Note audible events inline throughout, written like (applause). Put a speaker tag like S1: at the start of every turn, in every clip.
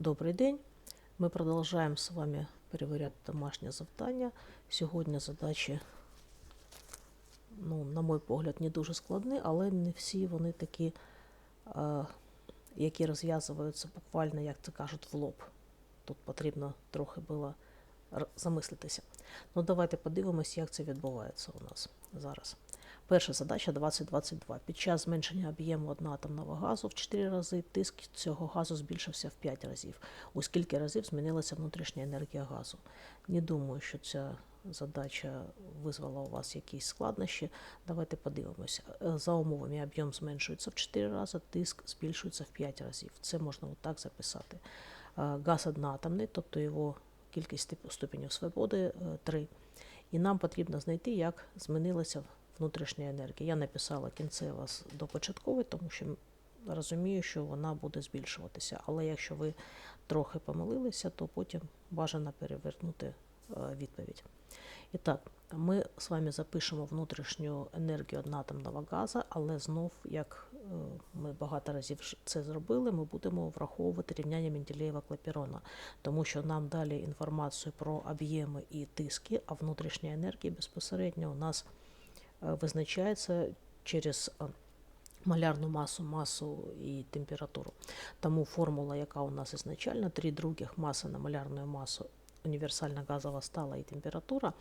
S1: Добрий день. Ми продовжуємо з вами перевіряти домашнє завдання. Сьогодні задачі, ну, на мій погляд, не дуже складні, але не всі вони такі, е, які розв'язуються буквально, як це кажуть, в лоб. Тут потрібно трохи було замислитися. Ну, давайте подивимось, як це відбувається у нас зараз. Перша задача 2022. Під час зменшення об'єму одноатомного газу в 4 рази тиск цього газу збільшився в 5 разів. У скільки разів змінилася внутрішня енергія газу? Не думаю, що ця задача визвала у вас якісь складнощі. Давайте подивимося. Е, За умовами об'єм зменшується в 4 рази, тиск збільшується в 5 разів. Це можна отак записати. Е, Газ одноатомний, тобто його кількість ступенів свободи 3. І нам потрібно знайти, як змінилася внутрішня енергія. Я написала кінцева до початкової, тому що розумію, що вона буде збільшуватися. Але якщо ви трохи помилилися, то потім бажано перевернути е, відповідь. І так, ми з вами запишемо внутрішню енергію одноатомного газу, але знов, як е, ми багато разів це зробили, ми будемо враховувати рівняння Менделєєва клапірона, тому що нам далі інформацію про об'єми і тиски, а внутрішня енергія безпосередньо у нас визначається через е, малярну масу, масу і температуру. Тому формула, яка у нас ізначально, 3 других маса на малярну масу, універсальна газова стала і температура,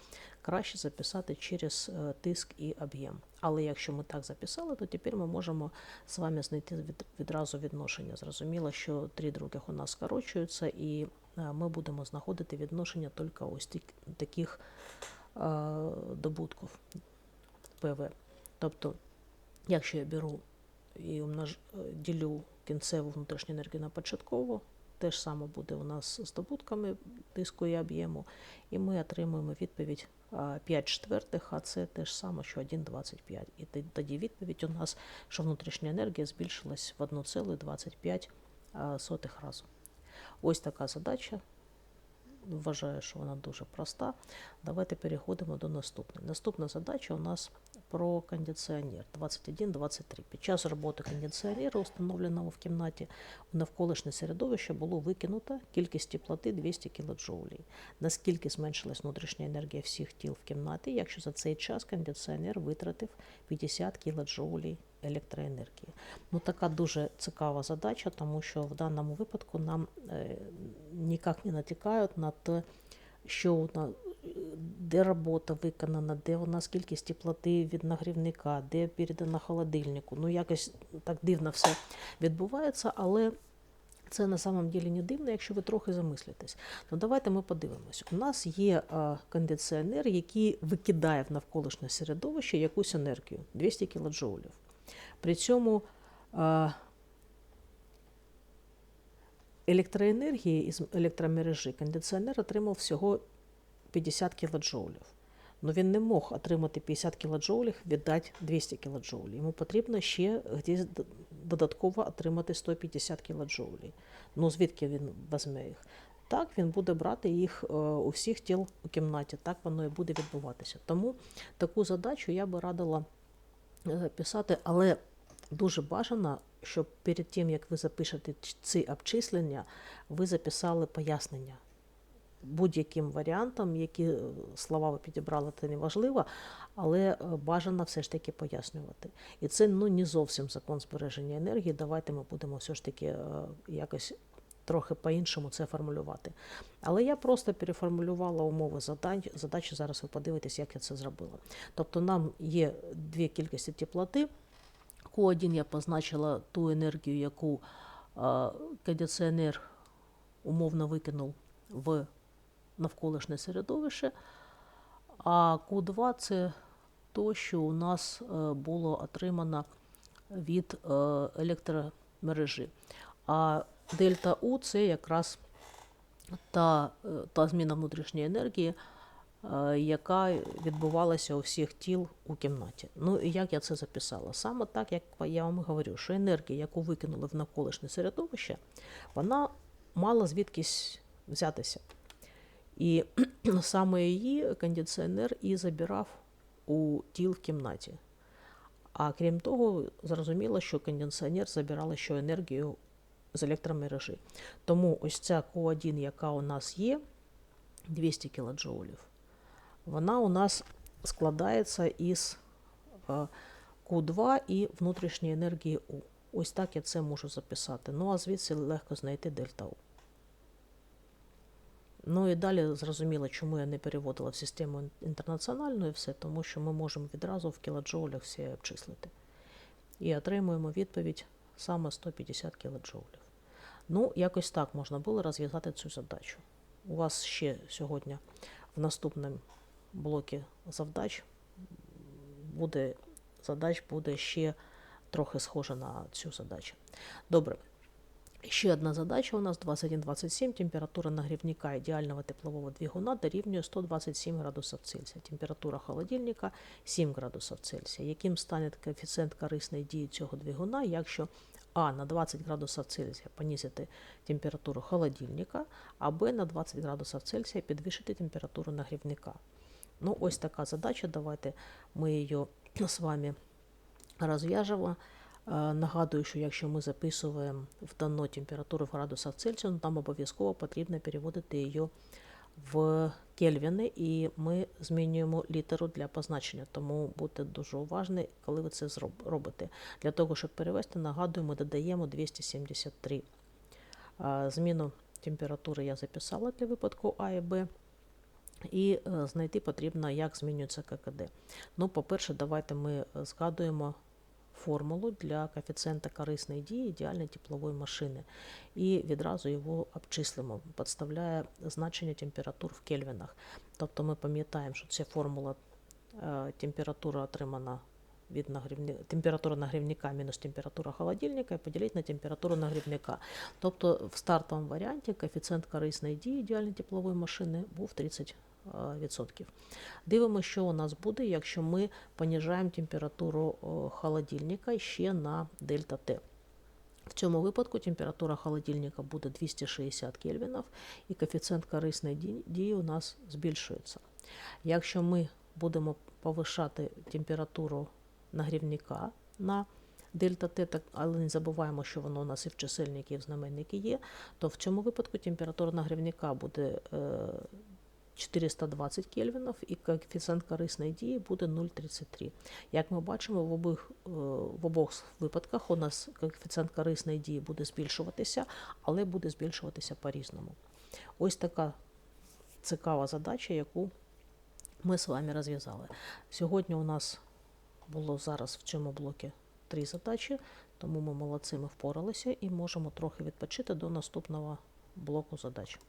S1: краще записати через е, тиск і об'єм. Але якщо ми так записали, то тепер ми можемо з вами знайти відразу відношення. Зрозуміло, що 3 других у нас скорочуються, і е, ми будемо знаходити відношення тільки ось таких е, добутків ПВ. Тобто, якщо я беру і умнож... е, ділю кінцеву внутрішню енергію на початкову, те ж саме буде у нас з добутками тиску і об'єму, і ми отримуємо відповідь 5 четвертих, а це те ж саме, що 1,25. І тоді відповідь у нас, що внутрішня енергія збільшилась в 1,25 а, сотих разу. Ось така задача. Вважаю, що вона дуже проста. Давайте переходимо до наступної. Наступна задача у нас про кондиціонер 21-23. Під час роботи кондиціонера, установленого в кімнаті, у навколишнє середовище було викинуто кількість теплоти 200 кДж. Наскільки зменшилась внутрішня енергія всіх тіл в кімнаті, якщо за цей час кондиціонер витратив 50 кДж електроенергії? Ну, така дуже цікава задача, тому що в даному випадку нам е, ніяк не натякають на те, що у нас де робота виконана, де у нас кількість теплоти від нагрівника, де передана холодильнику. Ну, якось так дивно все відбувається, але це на самом ділі не дивно, якщо ви трохи замислитесь. Ну давайте ми подивимось. У нас є кондиціонер, який викидає в навколишнє середовище якусь енергію 200 кДж. При цьому електроенергії із електромережі кондиціонер отримав всього 50 кДж. Ну він не мог отримати 50 кДж, віддати 200 кДж. Йому потрібно ще десь додатково отримати 150 кДж. Ну звідки він візьме їх? Так, він буде брати їх е, у всіх тіл у кімнаті. Так воно і буде відбуватися. Тому таку задачу я би радила е, писати, але дуже бажано, щоб перед тим, як ви запишете ці обчислення, ви записали пояснення будь-яким варіантом, які е, слова ви підібрали, це не важливо, але е, бажано все ж таки пояснювати. І це ну, не зовсім закон збереження енергії. Давайте ми будемо все ж таки е, якось трохи по-іншому це формулювати. Але я просто переформулювала умови задач, задачі. Зараз ви подивитесь, як я це зробила. Тобто нам є дві кількості теплоти. Q1 я позначила ту енергію, яку кондиціонер умовно викинув в навколишнє середовище, а Q2 це то, що у нас е, було отримано від е, електромережі. А дельта У це якраз та, е, та зміна внутрішньої енергії, яка відбувалася у всіх тіл у кімнаті. Ну і як я це записала? Саме так, як я вам говорю, що енергія, яку викинули в навколишнє середовище, вона мала звідкись взятися. І (clears throat) саме її кондиціонер і забирав у тіл в кімнаті. А крім того, зрозуміло, що кондиціонер забирав ще енергію з електромережі. Тому ось ця Q1, яка у нас є, 200 кДж, вона у нас складається із е, Q2 і внутрішньої енергії U. Ось так я це можу записати. Ну а звідси легко знайти дельта U. Ну і далі зрозуміло, чому я не переводила в систему інтернаціональну і все, тому що ми можемо відразу в кілоджоулях все обчислити. І отримуємо відповідь саме 150 кілоджоулів. Ну, якось так можна було розв'язати цю задачу. У вас ще сьогодні в наступному блокі завдач буде задач буде ще трохи схожа на цю задачу. Добре. Ще одна задача у нас 21-27. Температура нагрівника ідеального теплового двигуна дорівнює 127 градусів Цельсія. Температура холодильника 7 градусів Цельсія. Яким стане коефіцієнт корисної дії цього двигуна, якщо А на 20 градусів Цельсія понизити температуру холодильника, а Б на 20 градусів Цельсія підвищити температуру нагрівника. Ну, ось така задача. Давайте ми її з вами розв'яжемо. Е, Нагадую, що якщо ми записуємо в дану температуру в градусах Цельсія, ну, там обов'язково потрібно переводити її в кельвіни, і ми змінюємо літеру для позначення. Тому будьте дуже уважні, коли ви це зроб- робите. Для того, щоб перевести, нагадую, ми додаємо 273. Е, Зміну температури я записала для випадку А і Б. І е, знайти потрібно, як змінюється ККД. Ну, по-перше, давайте ми згадуємо формулу для коефіцієнта корисної дії ідеальної теплової машини. І відразу його обчислимо, підставляє значення температур в кельвінах. Тобто ми пам'ятаємо, що це формула е, температура отримана від нагрівни... температура нагрівника мінус температура холодильника і поділити на температуру нагрівника. Тобто в стартовому варіанті коефіцієнт корисної дії ідеальної теплової машини був 30%. Е. Дивимося, що у нас буде, якщо ми понижаємо температуру холодильника ще на дельта Т. В цьому випадку температура холодильника буде 260 кельвінів і коефіцієнт корисної дії у нас збільшується. Якщо ми будемо повишати температуру нагрівника на дельта Т, але не забуваємо, що воно у нас і в чисельнику, і в знаменнику є, то в цьому випадку температура нагрівника буде е, 420 кельвінів і коефіцієнт корисної дії буде 0,33. Як ми бачимо, в обох, е, в обох випадках у нас коефіцієнт корисної дії буде збільшуватися, але буде збільшуватися по-різному. Ось така цікава задача, яку ми з вами розв'язали. Сьогодні у нас було зараз в цьому блокі три задачі, тому ми молодці, ми впоралися і можемо трохи відпочити до наступного блоку задач.